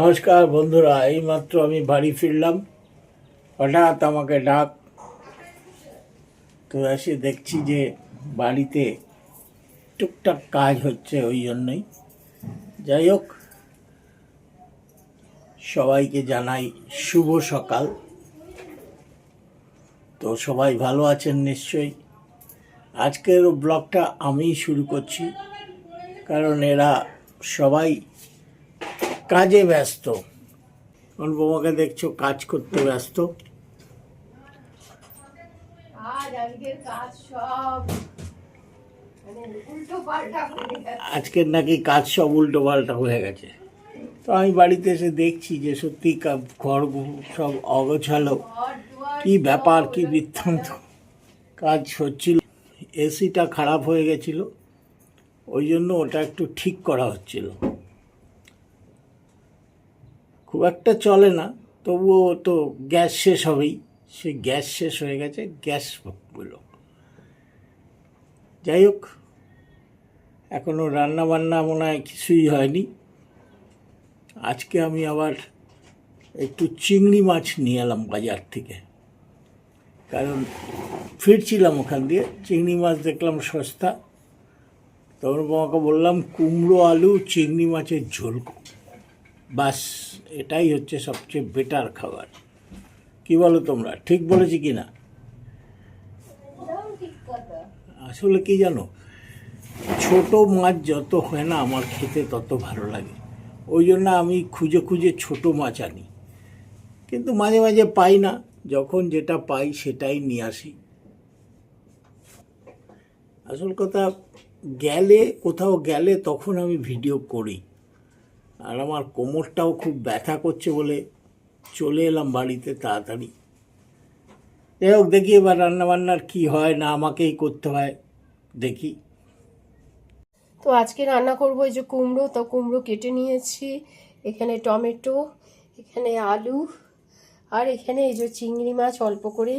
নমস্কার বন্ধুরা, এইমাত্র আমি বাড়ি ফিরলাম। হঠাৎ আমাকে ডাক। তো এসে দেখছি যে বাড়িতে টুকটাক কাজ হচ্ছে ওই জন্যই। যাই হোক, সবাইকে জানাই শুভ সকাল। তো সবাই ভালো আছেন নিশ্চয়ই। আজকের ব্লগটা আমিই শুরু করছি, কারণ এরা সবাই কাজে ব্যস্ত। অনুপমাকে দেখছ কাজ করতে ব্যস্ত। আজকের মানে আজকের নাকি কাজ সব উল্টো পাল্টা হয়ে গেছে। তো আমি বাড়িতে এসে দেখছি যে সত্যি ঘর সব অগোছালো। কি ব্যাপার কি বৃত্তান্ত। কাজ হচ্ছিল এসিটা খারাপ হয়ে গেছিল। ওই জন্য ওটা একটু ঠিক করা হচ্ছিল। খুব একটা চলে না, তবুও তো গ্যাস শেষ হবেই। সে গ্যাস শেষ হয়ে গেছে, গ্যাসগুলো যাই হোক এখনও রান্না বান্না মনে হয় কিছুই হয়নি। আজকে আমি আবার একটু চিংড়ি মাছ নিয়ে এলাম বাজার থেকে। কারণ ফিরছিলাম ওখান দিয়ে, চিংড়ি মাছ দেখলাম সস্তা। তখন বাবাকে বললাম, কুমড়ো, আলু, চিংড়ি মাছের ঝোল বাস এটাই হচ্ছে সবচেয়ে বেটার খাবার। কি বলো তোমরা ঠিক বলেছি কি না আসলে কি জানো ছোট মাছ যত হয় না আমার খেতে তত ভালো লাগে। ওই জন্য আমি খুঁজে খুঁজে ছোট মাছ আনি। কিন্তু মাঝে মাঝে পাই না যখন যেটা পাই সেটাই নিয়ে আসি। আসল কথা গেলে কোথাও গেলে তখন আমি ভিডিও করি। আর আমার কোমরটাও খুব ব্যথা করছে বলে চলে এলাম বাড়িতে তাড়াতাড়ি। যাই হোক, দেখি এবার রান্নাবান্নার কি হয়, না আমাকেই করতে হয়, দেখি। তো আজকে রান্না করব এই যে কুমড়ো, তো কুমড়ো কেটে নিয়েছি, এখানে টমেটো, এখানে আলু, আর এখানে এই যে চিংড়ি মাছ অল্প করে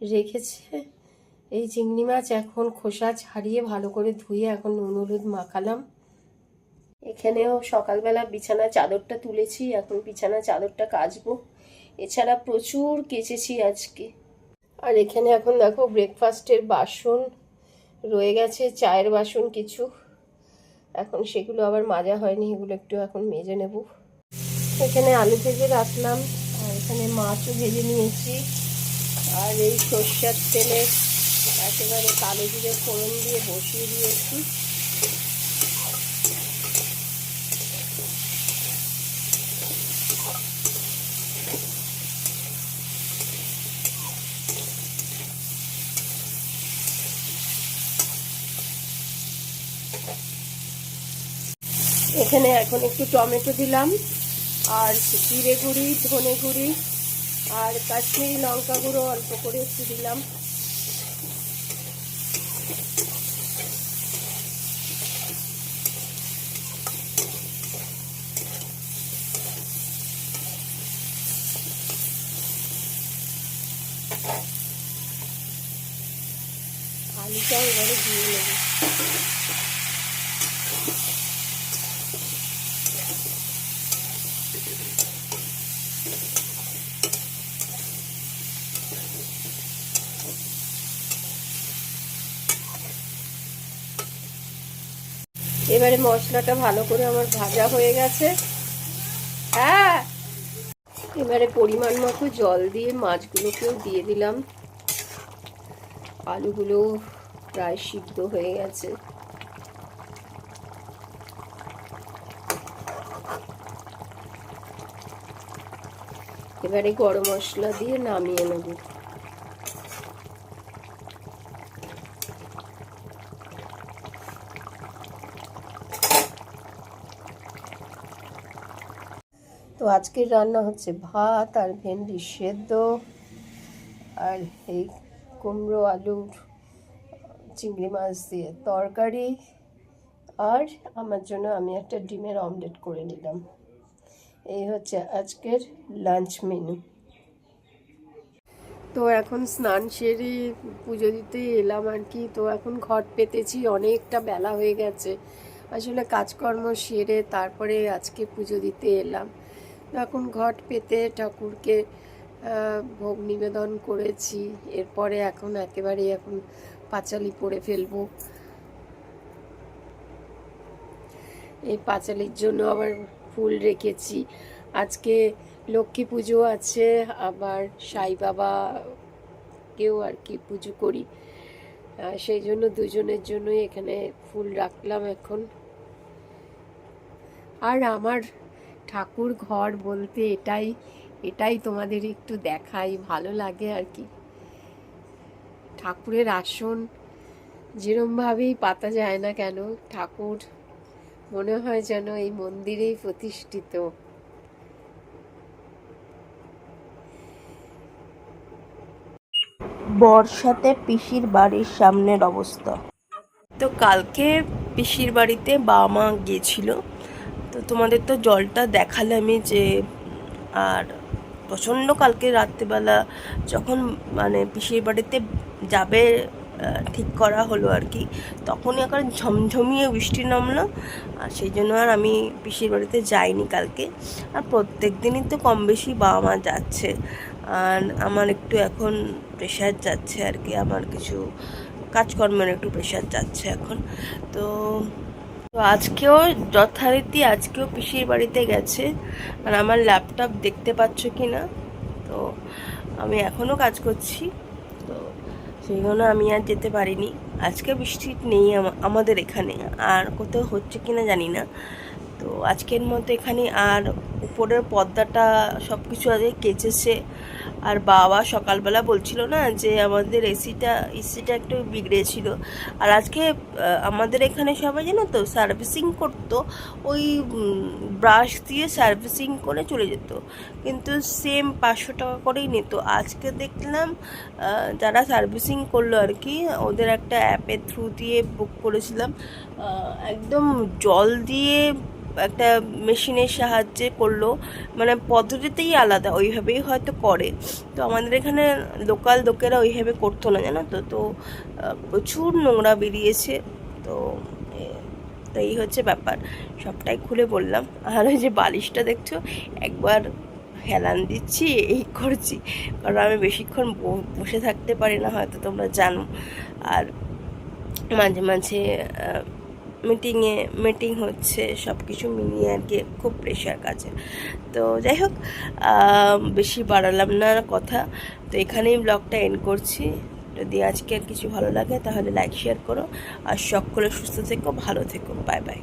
রেখেছে। এই চিংড়ি মাছ এখন খোসা ছাড়িয়ে ভালো করে ধুয়ে এখন নুন হলুদ মাখালাম। এখানেও সকালবেলা বিছানা চাদরটা তুলেছি, এখন বিছানা চাদরটা কাচবো। এছাড়া প্রচুর কেচেছি আজকে। আর এখানে এখন দেখো ব্রেকফাস্টের বাসন রয়ে গেছে, চায়ের বাসন কিছু। এখন সেগুলো আবার মাজা হয়নি, এগুলো একটু এখন মেজে নেব। এখানে আলু ভেজে রাখলাম, আর এখানে মাছও ভেজে নিয়েছি। আর এই সর্ষার তেলে একেবারে কালো জিরে ফোড়ন দিয়ে বসিয়ে দিয়েছি। এখানে এখন একটু টমেটো দিলাম, আর জিরে গুঁড়ি, ধনে গুঁড়ি, আর কাশ্মীরি লঙ্কা গুঁড়ো অল্প করে একটু দিলাম। এবারে দিয়ে নেব এবারে মশলাটা ভালো করে আমার ভাজা হয়ে গেছে। হ্যাঁ। এবারে পরিমাণ মতো জল দিয়ে মাছগুলোকেও দিয়ে দিলাম। আলুগুলো প্রায় সিদ্ধ হয়ে গেছে। এবারে গরম মশলা দিয়ে নামিয়ে নেব। তো আজকের রান্না হচ্ছে ভাত আর ভেন্ডি সেদ্ধ। আর এই কুমড়ো আলুর চিংড়ি মাছ দিয়ে তরকারি আর আমার জন্য আমি একটা ডিমের অমলেট করে নিলাম। এই হচ্ছে আজকের লাঞ্চ মেনু। তো এখন স্নান সেরে পুজো দিতে এলাম আর কি। তো এখন ঘট পেতেছি, অনেকটা বেলা হয়ে গেছে। আসলে কাজকর্ম সেরে তারপরে আজকে পুজো দিতে এলাম। এখন ঘট পেতে ঠাকুরকে ভোগ নিবেদন করেছি। এরপরে এখন একেবারে এখন পাঁচালি পরে ফেলব। এই পাঁচালির জন্য আবার ফুল রেখেছি। আজকে লক্ষ্মী পুজো আছে, আবার সাই বাবা বাবাকেও আর কি পুজো করি। সেই জন্য দুজনের জন্যই এখানে ফুল রাখলাম এখন। আর আমার ঠাকুর ঘর বলতে এটাই এটাই তোমাদের একটু দেখাই, ভালো লাগে আর কি। ঠাকুরের আসন যেরমভাবেই পাতা যায় না কেন ঠাকুর মনে হয় যেন এই মন্দিরেই প্রতিষ্ঠিত। বর্ষাতে পিসির বাড়ির সামনের অবস্থা। তো কালকে পিসির বাড়িতে বাবা মা গিয়েছিল। তো তোমাদের তো জলটা দেখালামই যে আর প্রচণ্ড কালকে রাত্রেবেলা যখন মানে পিসির বাড়িতে যাবে ঠিক করা হলো আর কি, তখনই এখন ঝমঝমিয়ে বৃষ্টি নামলো। আর সেই জন্য আর আমি পিসির বাড়িতে যাইনি কালকে। আর প্রত্যেক দিনই তো কম বেশি বাবা মা যাচ্ছে। আর আমার একটু এখন প্রেশার যাচ্ছে আর কি, আমার কিছু কাজকর্মের একটু প্রেশার যাচ্ছে এখন। তো তো আজকেও যথারীতি আজকেও পিসির বাড়িতে গেছে। আর আমার ল্যাপটপ দেখতে পাচ্ছ কি না তো আমি এখনও কাজ করছি। তো সেই জন্য আমি আর যেতে পারিনি। আজকে বৃষ্টি নেই আমা- আমাদের এখানে। আর কোথাও হচ্ছে কি না জানি না। তো আজকের মতো এখানে আর উপরের পর্দাটা সব কিছু আগে কেচেছে। আর বাবা সকালবেলা বলছিল না যে আমাদের এসিটা এসিটা একটু বিগড়েছিল আর আজকে আমাদের এখানে সবাই জানো তো সার্ভিসিং করতো, ওই ব্রাশ দিয়ে সার্ভিসিং করে চলে যেত। কিন্তু সেম পাঁচশো টাকা করেই নিত। আজকে দেখলাম যারা সার্ভিসিং করল আর কি, ওদের একটা অ্যাপের থ্রু দিয়ে বুক করেছিলাম। একদম জল দিয়ে একটা মেশিনের সাহায্যে করল মানে পদ্ধতিতেই আলাদা ওইভাবেই হয়তো করে। তো আমাদের এখানে লোকাল লোকেরা ওইভাবে করতো না জানো তো? তো প্রচুর নোংরা বেরিয়েছে। তো এ, তো এই হচ্ছে ব্যাপার। সবটাই খুলে বললাম। আর ওই যে বালিশটা দেখছ? একবার হেলান দিচ্ছি এই করছি। কারণ আমি বেশিক্ষণ বসে থাকতে পারি না হয়তো তোমরা জানো। আর মাঝে মাঝে মিটিংয়ে মিটিং হচ্ছে সব কিছু মিলিয়ে আর কি খুব প্রেশার কাজে। তো যাই হোক বেশি বাড়ালাম না কথা। তো এখানেই ব্লগটা এন্ড করছি। যদি আজকে আর কিছু ভালো লাগে, তাহলে লাইক শেয়ার করো। আর সকলে সুস্থ থেকো, ভালো থেকো। Bye bye